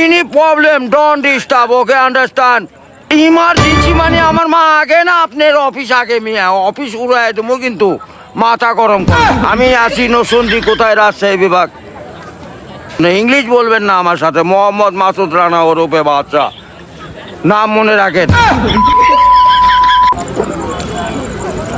ইনি problem don't disturb okay understand emergency মানে আমার মা আগে না, আপনার অফিস আগে মিয়া অফিস উড়াই দেবো কিন্তু মাথা গরম আমি আছি নসুন্দি কোথায় রাজশাহী বিভাগ? না ইংলিশ বলবেন না আমার সাথে, মোহাম্মদ মাসুদ রানা ওরূপে বাচ্চা নাম মনে রাখেন।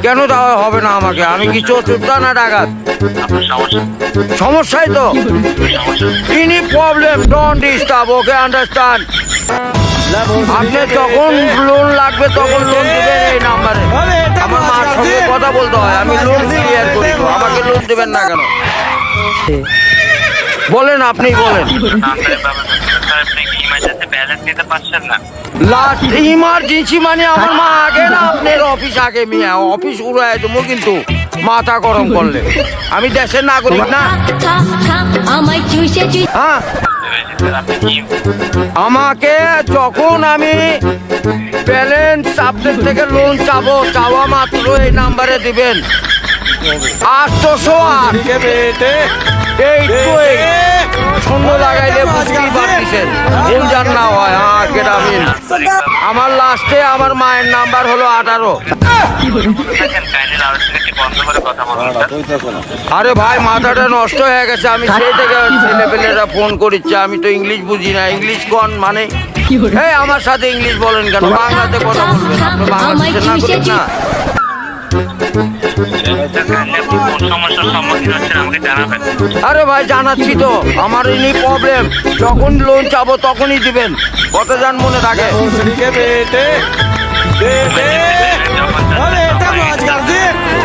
কেন দেওয়া হবে না আমাকে? আমি কি চতুর্থ না ডাকাত? সমস্যাই তো। ইনি problem don't disturb okay understand আপনি যখন লোন লাগবে তখন লোন দেবেন এই নাম্বারে আমার মার সঙ্গে কথা বলতে হয় আমি লোন ক্লিয়ার করি আমাকে লোন দেবেন না কেন? বলেন আপনি বলেন লাস্ট ইমার্জেন্সি মানে আমার মা আগে না, আপনার অফিস আগে মিয়া অফিস উড়াই দেবো কিন্তু মাথা গরম করলে। আমি দেশের নাগরিক না। হ্যাঁ। আমাকে যখন আমি ব্যালেন্স আপনার থেকে লোন চাবো, চাওয়া মাত্র এই নাম্বারে দিবেন। আটশোশো আট। শূন্য লাগাইলে বুঝতেই পারতেছেন না হয়। হ্যাঁ আমার লাস্টে আমার মায়ের নাম্বার হলো আঠারো। আরে ভাই মাথাটা নষ্ট হয়ে গেছে। আমি সেই থেকে ছেলেপেলেরা ফোন করিচ্ছে। আমি তো ইংলিশ বুঝি না। ইংলিশ কোন মানে? এই আমার সাথে ইংলিশ বলেন কেন? বাংলাতে কথা বলবেন। আপনি নাগরিক না স্যার কাইন্ডলি আরে ভাই জানাচ্ছি তো আমার ইনি প্রবলেম যখন লোন চাবো তখনই দিবেন। কত যান মনে থাকে?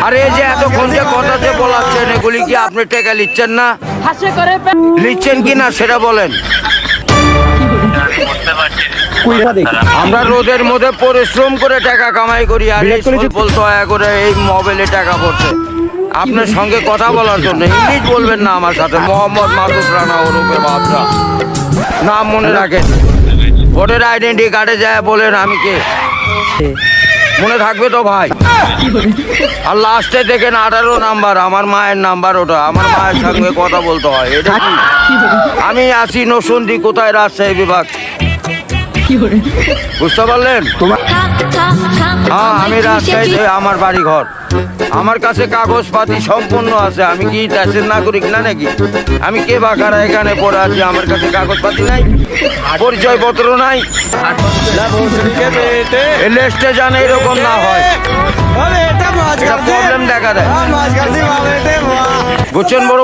আরে যে এতক্ষণ যে কথা যে বলাচ্ছেন এগুলি কি আপনি টাকা নিচ্ছেন না? নিচ্ছেন কি না সেটা বলেন। বুঝতে পারছি আমরা রোদের মধ্যে পরিশ্রম করে টাকা কামাই করি আর এই দয়া করে এই মোবাইলে টাকা পড়ছে আপনার সঙ্গে কথা বলার জন্য ইংলিশ বলবেন না আমার সাথে। মোহাম্মদ মাসুদ রানা ওরূপে বাদশা নাম মনে রাখেন। ভোটের আইডেন্টি কার্ডে যায় বলেন আমি কে? মনে থাকবে তো ভাই। আর লাস্টে দেখেন আঠারো নাম্বার আমার মায়ের নাম্বার ওটা। আমার মায়ের সঙ্গে কথা বলতে হয়। এটা আমি আছি নসুন্দি কোথায় রাজশাহী বিভাগ? বুঝতে পারলেন? খা হ্যাঁ আমি রাজশাহীতে আমার বাড়ি ঘর আমার কাছে কাগজপাতি সম্পূর্ণ আছে। আমি কি দেশের নাগরিক না নাকি? আমি কে বাকারা এখানে পড়ে আছি? আমার কাছে কাগজপাতি নাই পরিচয় পত্র নাই লেস্টে জানে এরকম না হয়। প্রবলেম দেখা দেয়। বুঝছেন বড়